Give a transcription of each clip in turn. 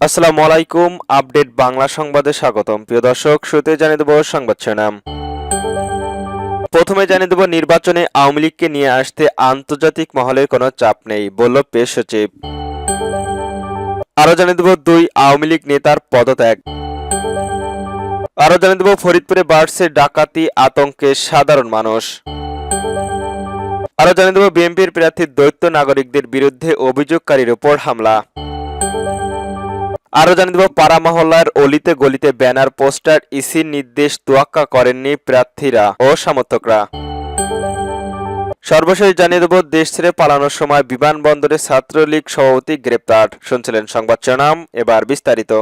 আসসালামু আলাইকুম, আপডেট বাংলা সংবাদে স্বাগতম। প্রিয় দর্শক, শুরুতে জানিয়ে দেব সংবাদ শিরোনাম। প্রথমে জানিয়ে দেব নির্বাচনে আওয়ামী লীগকে নিয়ে আসতে আন্তর্জাতিক মহলের কোনো চাপ নেই, বলল পেশ সচিব। আরও জানিয়ে দেব দুই আওয়ামী লীগ নেতার পদত্যাগ। আরও জানিয়ে দেব ফরিদপুরে বাড়ছে ডাকাতি, আতঙ্কে সাধারণ মানুষ। আরও জানিয়ে দেব বিএনপির প্রার্থী দৈত্য নাগরিকদের বিরুদ্ধে অভিযোগকারীর উপর হামলা। আরও জানিয়ে দেব, পাড়া মহল্লার অলিতে গলিতে ব্যানার, পোস্টার, ইসির নির্দেশ তোয়াক্কা করেননি প্রার্থীরা ও সমর্থকরা। সর্বশেষ জানিয়ে দেব, দেশ ছেড়ে পালানোর সময় বিমানবন্দরে ছাত্রলীগ সভাপতি গ্রেপ্তার। শুনছিলেন সংবাদ শিরোনাম, এবার বিস্তারিত।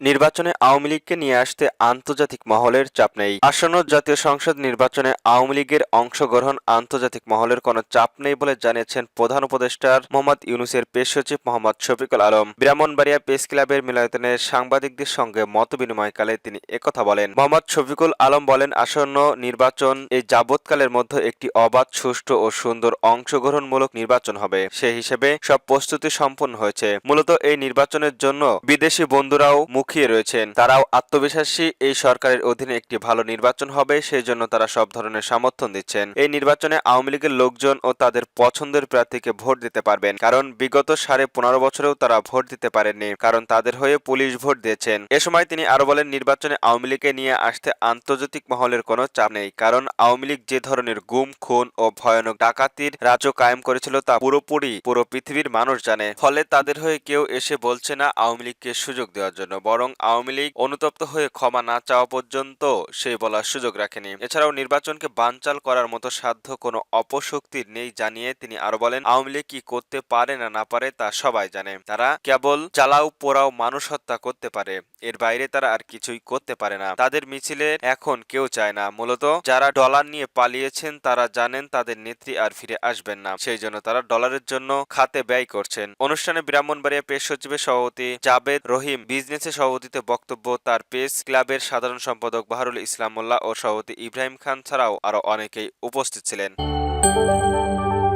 নির্বাচনে আওয়ামী লীগকে নিয়ে আসতে আন্তর্জাতিক মহলের চাপ নেই। আসন্ন জাতীয় সংসদ নির্বাচনে আওয়ামী লীগের অংশগ্রহণ আন্তর্জাতিক মহলের কোনো চাপ নেই বলে জানিয়েছেন প্রধান উপদেষ্টার মোহাম্মদ ইউনুসের পেশ সচিব মোহাম্মদ শফিকুল আলম। ব্রাহ্মণবাড়িয়া প্রেস ক্লাবের মিলনায়তনে সাংবাদিকদের সঙ্গে মত বিনিময়কালে তিনি একথা বলেন। মোহাম্মদ শফিকুল আলম বলেন, আসন্ন নির্বাচন এই যাবৎকালের মধ্যে একটি অবাধ, সুষ্ঠু ও সুন্দর অংশগ্রহণমূলক নির্বাচন হবে। সে হিসেবে সব প্রস্তুতি সম্পন্ন হয়েছে। মূলত এই নির্বাচনের জন্য বিদেশি বন্ধুরাও মুখিয়ে রয়েছেন। তারাও আত্মবিশ্বাসী, এই সরকারের অধীনে একটি ভালো নির্বাচন হবে সেই জন্য তারা সব ধরনের সমর্থন দিচ্ছেন। এই নির্বাচনে আওয়ামী লীগের লোকজন ও তাদের পছন্দের প্রার্থীকে ভোট দিতে পারবেন, কারণ বিগত সাড়ে পনেরো বছরেও তারা ভোট দিতে পারেননি, কারণ তাদের হয়ে পুলিশ ভোট দিয়েছেন। এ সময় তিনি আরও বলেন, নির্বাচনে আওয়ামী লীগকে নিয়ে আসতে আন্তর্জাতিক মহলের কোনো চাপ নেই, কারণ আওয়ামী লীগ যে ধরনের গুম, খুন ও ভয়ানক ডাকাতির রাজ্য কায়েম করেছিল তা পুরোপুরি পুরো পৃথিবীর মানুষ জানে। ফলে তাদের হয়ে কেউ এসে বলছে না আওয়ামী লীগকে সুযোগ দেওয়ার জন্য বরং আওয়ামী লীগ অনুতপ্ত হয়ে ক্ষমা না চাওয়া পর্যন্ত সেই বলার সুযোগ রাখেনি। এছাড়াও নির্বাচনকে বানচাল করার মতো সাধ্য কোনো অপশক্তির নেই জানিয়ে তিনি আরও বলেন, আওয়ামী লীগ কি করতে পারে না না পারে তা সবাই জানে। তারা কেবল চালাও, পোড়াও, মানুষ হত্যা করতে পারে। এর বাইরে তারা আর কিছুই করতে পারে না। তাদের মিছিলে এখন কেউ চায় না। মূলত যারা ডলার নিয়ে পালিয়েছেন, তারা জানেন তাদের নেত্রী আর ফিরে আসবেন না। সেই জন্য তারা ডলারের জন্য খাতে ব্যয় করছেন। অনুষ্ঠানে ব্রাহ্মণবাড়িয়া পেশ সচিবের সভাপতি জাবেদ রহিম বিজনেসের সভাপতিতে বক্তব্য তার পেস ক্লাবের সাধারণ সম্পাদক বাহারুল ইসলাম মোল্লা ও সভাপতি ইব্রাহিম খান ছাড়াও আরও অনেকেই উপস্থিত ছিলেন।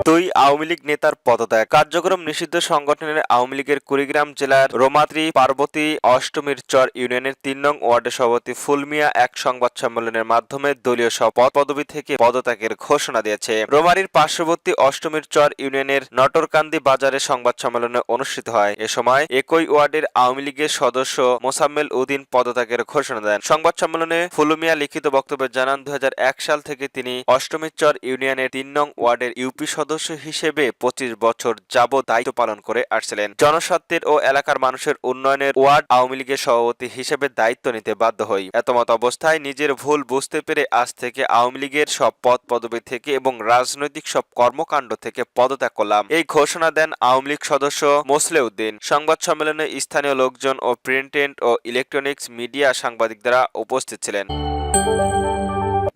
দুই আওয়ামী লীগ নেতার পদত্যাগ। কার্যক্রম নিষিদ্ধ সংগঠনের আওয়ামী লীগের কুড়িগ্রাম জেলার রোমাত্রি পার্বতী অষ্টমীর চর ইউনিয়নের তিন নং ওয়ার্ডের সভাপতি ফুলমিয়া এক সংবাদ সম্মেলনের মাধ্যমে দলীয় পদ পদবি থেকে পদত্যাগের ঘোষণা দিয়েছে। রোমারির পার্শ্ববর্তী অষ্টমীর চর ইউনিয়নের নটরকান্দি বাজারে সংবাদ সম্মেলনে অনুষ্ঠিত হয়। এ সময় একই ওয়ার্ডের আওয়ামী লীগের সদস্য মোসাম্মেল উদ্দিন পদত্যাগের ঘোষণা দেন। সংবাদ সম্মেলনে ফুলমিয়া লিখিত বক্তব্যে জানান, দুই হাজার এক সাল থেকে তিনি অষ্টমীর চর ইউনিয়নের তিন নং ওয়ার্ডের ইউপি সদস্য হিসেবে পঁচিশ বছর যাবৎ দায়িত্ব পালন করে আসছিলেন। জনস্বার্থের ও এলাকার মানুষের উন্নয়নের ওয়ার্ড আওয়ামী লীগের সভাপতি হিসেবে দায়িত্ব নিতে বাধ্য হই। এতমত অবস্থায় নিজের ভুল বুঝতে পেরে আজ থেকে আওয়ামী লীগের সব পদ পদবি থেকে এবং রাজনৈতিক সব কর্মকাণ্ড থেকে পদত্যাগ করলাম। এই ঘোষণা দেন আওয়ামী লীগ সদস্য মোসলে উদ্দিন সংবাদ সম্মেলনে স্থানীয় লোকজন ও প্রিন্টেন্ট ও ইলেকট্রনিক্স মিডিয়া সাংবাদিকরা উপস্থিত ছিলেন।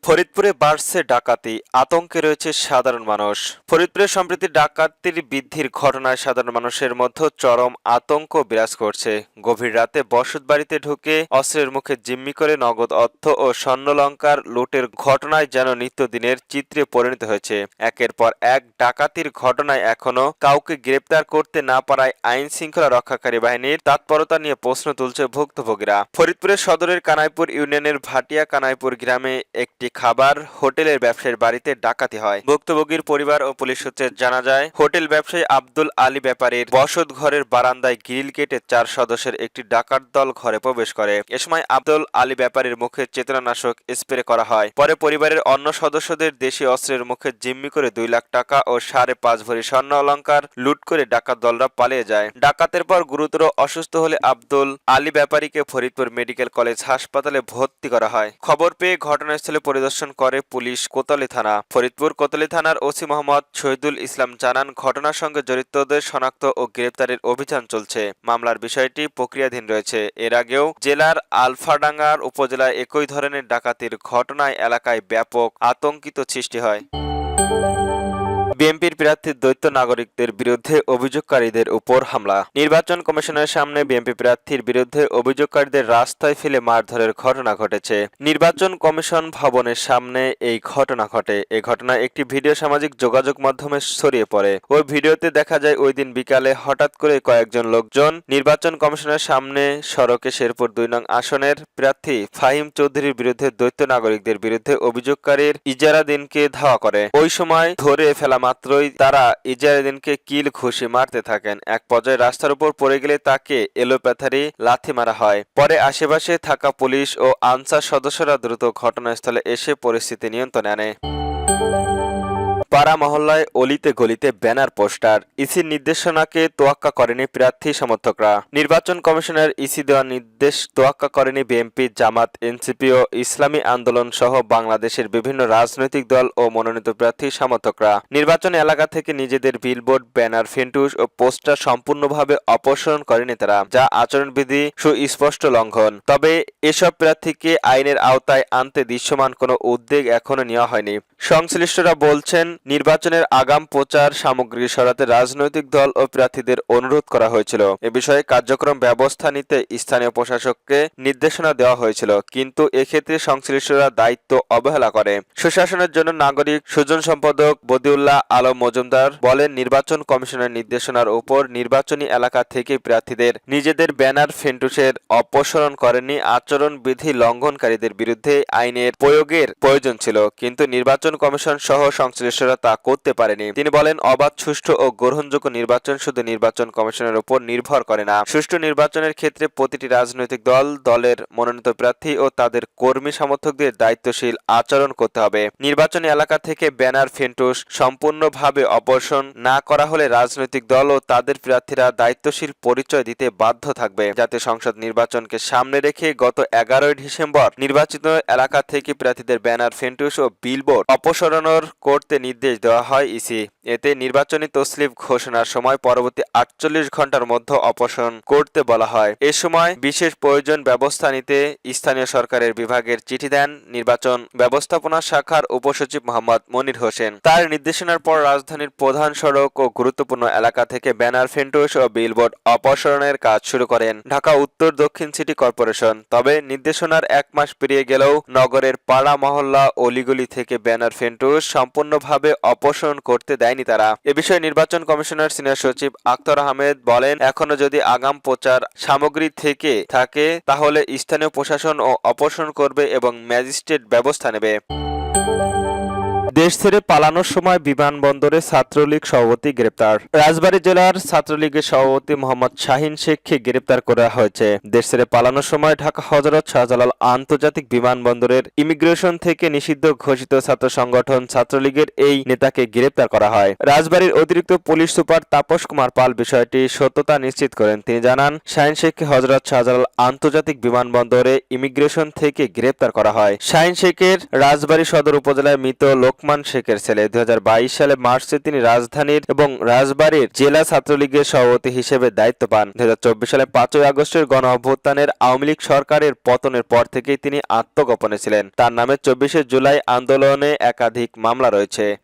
ফরিদপুরে বাড়ছে ডাকাতি, আতঙ্কে রয়েছে সাধারণ মানুষ। ফরিদপুরে সম্প্রতি ডাকাতির বৃদ্ধির ঘটনায় সাধারণ মানুষের মধ্যে চরম আতঙ্ক বিরাজ করছে। গভীর রাতে বসত বাড়িতে ঢুকে অস্ত্রের মুখে জিম্মি করে নগদ অর্থ ও স্বর্ণলঙ্কার লুটের ঘটনায় যেন নিত্যদিনের চিত্রে পরিণত হয়েছে। একের পর এক ডাকাতির ঘটনায় এখনও কাউকে গ্রেপ্তার করতে না পারায় আইন শৃঙ্খলা রক্ষাকারী বাহিনীর তৎপরতা নিয়ে প্রশ্ন তুলছে ভুক্তভোগীরা। ফরিদপুরের সদরের কানাইপুর ইউনিয়নের ভাটিয়া কানাইপুর গ্রামে একটি খাবার হোটেলের ব্যবসায়ীর বাড়িতে ডাকাতি হয়। ভুক্তভোগীর পরিবার ও পুলিশ সূত্রে জানা যায়, হোটেল ব্যবসায়ী আব্দুল আলী ব্যাপারীর বসত ঘরের বারান্দায় গ্রিল কেটে চার সদস্যের একটি ডাকাত দল ঘরে প্রবেশ করে। এ সময় আব্দুল আলী ব্যাপারীর মুখে চেতনানাশক স্প্রে করা হয়। পরে পরিবারের অন্য সদস্যদের দেশি অস্ত্রের মুখে জিম্মি করে দুই লাখ টাকা ও সাড়ে পাঁচ ভরি স্বর্ণ অলঙ্কার লুট করে ডাকাত দলরা পালিয়ে যায়। ডাকাতের পর গুরুতর অসুস্থ হলে আব্দুল আলী ব্যাপারীকে ফরিদপুর মেডিকেল কলেজ হাসপাতালে ভর্তি করা হয়। খবর পেয়ে ঘটনাস্থলে পরিদর্শন করে পুলিশ কোতলি থানা। ফরিদপুর কোতলি থানার ওসি মোহাম্মদ শহীদুল ইসলাম জানান, ঘটনার সঙ্গে জড়িতদের শনাক্ত ও গ্রেপ্তারের অভিযান চলছে। মামলার বিষয়টি প্রক্রিয়াধীন রয়েছে। এর আগেও জেলার আলফাডাঙ্গার উপজেলায় একই ধরনের ডাকাতির ঘটনায় এলাকায় ব্যাপক আতঙ্কিত সৃষ্টি হয়। বিএনপির প্রার্থী দ্বৈত নাগরিকদের বিরুদ্ধে অভিযোগকারীদের উপর হামলা। নির্বাচন কমিশনের সামনে বিএনপি প্রার্থীর বিরুদ্ধে অভিযোগকারীদের রাস্তায় ফেলে মারধরের ঘটনা ঘটেছে। নির্বাচন কমিশন ভবনের সামনে এই ঘটনা ঘটে। এই ঘটনায় একটি ভিডিও সামাজিক যোগাযোগ মাধ্যমে ছড়িয়ে পড়ে। ওই ভিডিওতে দেখা যায়, ওই দিন বিকালে হঠাৎ করে কয়েকজন লোকজন নির্বাচন কমিশনের সামনে সড়কে শেরপুর দুই নং আসনের প্রার্থী ফাহিম চৌধুরীর বিরুদ্ধে দ্বৈত নাগরিকদের বিরুদ্ধে অভিযোগকারীর ইজারাদিনকে ধাওয়া করে। ওই সময় ধরে ফেলা মাত্রই তারা ইজারুদ্দিনকে কিল ঘুষি মারতে থাকেন। এক পর্যায়ে রাস্তার উপর পড়ে গেলে তাকে এলোপ্যাথারি লাথি মারা হয়। পরে আশেপাশে থাকা পুলিশ ও আনসার সদস্যরা দ্রুত ঘটনাস্থলে এসে পরিস্থিতি নিয়ন্ত্রণে আনে। পাড়া মহল্লায় অলিতে গলিতে ব্যানার, পোস্টার, ইসির নির্দেশনাকে তোয়াক্কা করেনি প্রার্থী সমর্থকরা। নির্বাচন কমিশনের ইসি দেওয়া নির্দেশ তোয়াক্কা করেনি বিএনপি, জামাত, এনসিপি ও ইসলামী আন্দোলন সহ বাংলাদেশের বিভিন্ন রাজনৈতিক দল ও মনোনীত প্রার্থী সমর্থকরা। নির্বাচন এলাকা থেকে নিজেদের বিলবোর্ড, ব্যানার, ফেন্টুস ও পোস্টার সম্পূর্ণভাবে অপসারণ করেনি তারা, যা আচরণবিধি সুস্পষ্ট লঙ্ঘন। তবে এসব প্রার্থীকে আইনের আওতায় আনতে দৃশ্যমান কোনো উদ্যোগ এখনও নেওয়া হয়নি। সংশ্লিষ্টরা বলছেন, নির্বাচনের আগাম প্রচার সামগ্রী সরাতে রাজনৈতিক দল ও প্রার্থীদের অনুরোধ করা হয়েছিল। এ বিষয়ে কার্যক্রম ব্যবস্থা নিতে স্থানীয় প্রশাসককে নির্দেশনা দেওয়া হয়েছিল, কিন্তু এক্ষেত্রে সংশ্লিষ্টরা দায়িত্ব অবহেলা করে। সুশাসনের জন্য নাগরিক সুজন সম্পাদক বদিউল্লাহ আলম মজুমদার বলেন, নির্বাচন কমিশনের নির্দেশনার উপর নির্বাচনী এলাকা থেকে প্রার্থীদের নিজেদের ব্যানার ফেন্টুসের অপসারণ করেনি আচরণ বিধি লঙ্ঘনকারীদের বিরুদ্ধে আইনের প্রয়োগের প্রয়োজন ছিল, কিন্তু নির্বাচন কমিশন সহ সংশ্লিষ্টরা তা করতে পারেনি। তিনি বলেন, অবাধ, সুষ্ঠু ও গ্রহণযোগ্য নির্বাচন শুধু নির্বাচন কমিশনের উপর নির্ভর করে না। সুষ্ঠু নির্বাচনের ক্ষেত্রে প্রতিটি রাজনৈতিক দল, দলের মনোনীত প্রার্থী ও তাদের কর্মী সমর্থকদের দায়িত্বশীল আচরণ করতে হবে। নির্বাচনী এলাকা থেকে ব্যানার, ফেন্টুস সম্পূর্ণভাবে অপসারণ না করা হলে রাজনৈতিক দল ও তাদের প্রার্থীরা দায়িত্বশীল পরিচয় দিতে বাধ্য থাকবে। যাতে সংসদ নির্বাচনকে সামনে রেখে গত এগারোই ডিসেম্বর নির্বাচিত এলাকা থেকে প্রার্থীদের ব্যানার, ফেন্টুস ও বিলবোর্ড অপসারণর করতে নির্দেশ দেওয়া হয় ইসি। এতে নির্বাচনী তসলিফ ঘোষণার সময় পরবর্তী আটচল্লিশ ঘণ্টার মধ্যে অপসারণ করতে বলা হয়। এ সময় বিশেষ প্রয়োজন ব্যবস্থা নিতে স্থানীয় সরকারের বিভাগের চিঠি দেন নির্বাচন ব্যবস্থাপনা শাখার উপসচিব মোহাম্মদ মনির হোসেন। তার নির্দেশনার পর রাজধানীর প্রধান সড়ক ও গুরুত্বপূর্ণ এলাকা থেকে ব্যানার, ফেন্টোস ও বিলবোর্ড অপসারণের কাজ শুরু করেন ঢাকা উত্তর দক্ষিণ সিটি কর্পোরেশন। তবে নির্দেশনার এক মাস পেরিয়ে গেলেও নগরের পাড়া মহল্লা, অলিগলি থেকে ব্যানার ফেন্টোস সম্পূর্ণভাবে অপসারণ করতে দেয়নি তারা। এ বিষয়ে নির্বাচন কমিশনার সিনিয়র সচিব আক্তার আহমেদ বলেন এখনও যদি আগাম প্রচার সামগ্রী থেকে থাকে, তাহলে স্থানীয় প্রশাসন ও অপসারণ করবে এবং ম্যাজিস্ট্রেট ব্যবস্থা নেবে। দেশ ছেড়ে পালানোর সময় বিমানবন্দরে ছাত্রলীগ সভাপতি গ্রেপ্তার। রাজবাড়ী জেলার ছাত্রলীগের সভাপতি মোহাম্মদ শাহিন শেখকে গ্রেপ্তার করা হয়েছে। দেশ ছেড়ে পালানোর সময় ঢাকা হজরত শাহজালাল আন্তর্জাতিক বিমানবন্দরের ইমিগ্রেশন থেকে নিষিদ্ধ ঘোষিত ছাত্র সংগঠন ছাত্রলীগের এই নেতাকে গ্রেপ্তার করা হয়। রাজবাড়ির অতিরিক্ত পুলিশ সুপার তাপস কুমার পাল বিষয়টি সত্যতা নিশ্চিত করেন। তিনি জানান, শাহিন শেখকে হজরত শাহজালাল আন্তর্জাতিক বিমানবন্দরে ইমিগ্রেশন থেকে গ্রেপ্তার করা হয়। শাহিন শেখের রাজবাড়ী সদর উপজেলায় মৃত লোকমান শেখের ছেলে। দুই হাজার বাইশ সালে মার্চে তিনি রাজধানীর এবং রাজবাড়ির জেলা ছাত্রলীগের সভাপতি হিসেবে দায়িত্ব পান। দুই হাজার চব্বিশ সালে পাঁচই আগস্টের গণ অভ্যুত্থানের আওয়ামী লীগ সরকারের পতনের পর থেকেই তিনি আত্মগোপনে ছিলেন। তার নামে চব্বিশে জুলাই আন্দোলনে একাধিক মামলা রয়েছে।